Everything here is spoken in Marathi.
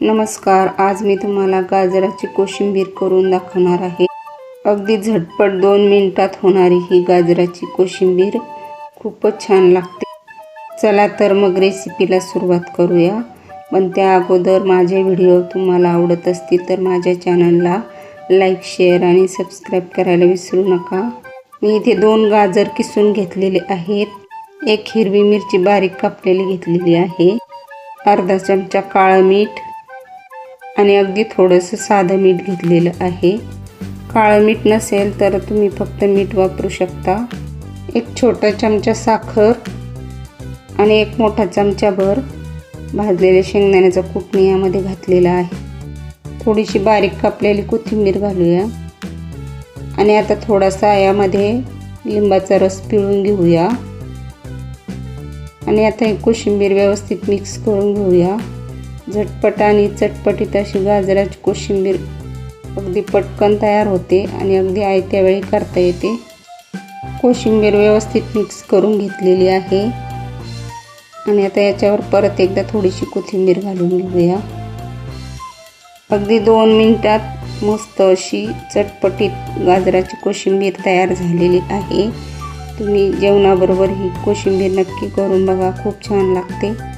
नमस्कार आज मी तुम्हाला गाजराची कोशिंबीर करून दाखवणार आहे. अगदी झटपट दोन मिनिटात होणारी ही गाजराची कोशिंबीर खूपच छान लागते. चला तर मग रेसिपीला सुरुवात करूया. पण त्या अगोदर माझे व्हिडिओ तुम्हाला आवडत असतील तर माझ्या चॅनलला लाईक शेअर आणि सबस्क्राईब करायला विसरू नका. मी इथे दोन गाजर किसून घेतलेले आहेत. एक हिरवी मिरची बारीक कापलेली घेतलेली आहे. अर्धा चमचा काळं मीठ आणि अगदी थोडंसं साधं मीठ घेतलेलं आहे. काळं मीठ नसेल तर तुम्ही फक्त मीठ वापरू शकता. एक छोटा चमचा साखर आणि एक मोठा चमचाभर भाजलेल्या शेंगदाण्याचा कुटणी यामध्ये घातलेला आहे. थोडीशी बारीक कापलेली कोथिंबीर घालूया. आणि आता थोडासा यामध्ये लिंबाचा रस पिळून घेऊया. आणि आता ही कोशिंबीर व्यवस्थित मिक्स करून घेऊया. झटपट आणि चटपटीत अशी गाजराची कोशिंबीर अगदी पटकन तयार होते आणि अगदी आयत्या वेळी करता येते. कोशिंबीर व्यवस्थित मिक्स करून घेतलेली आहे. आणि आता याच्यावर परत एकदा थोडीशी कोथिंबीर घालून घेऊया. अगदी दोन मिनटात मस्त अशी चटपटीत गाजराची कोशिंबीर तयार झालेली आहे. तुम्ही जेवणाबरोबर ही कोशिंबीर नक्की करून बघा खूप छान लागते.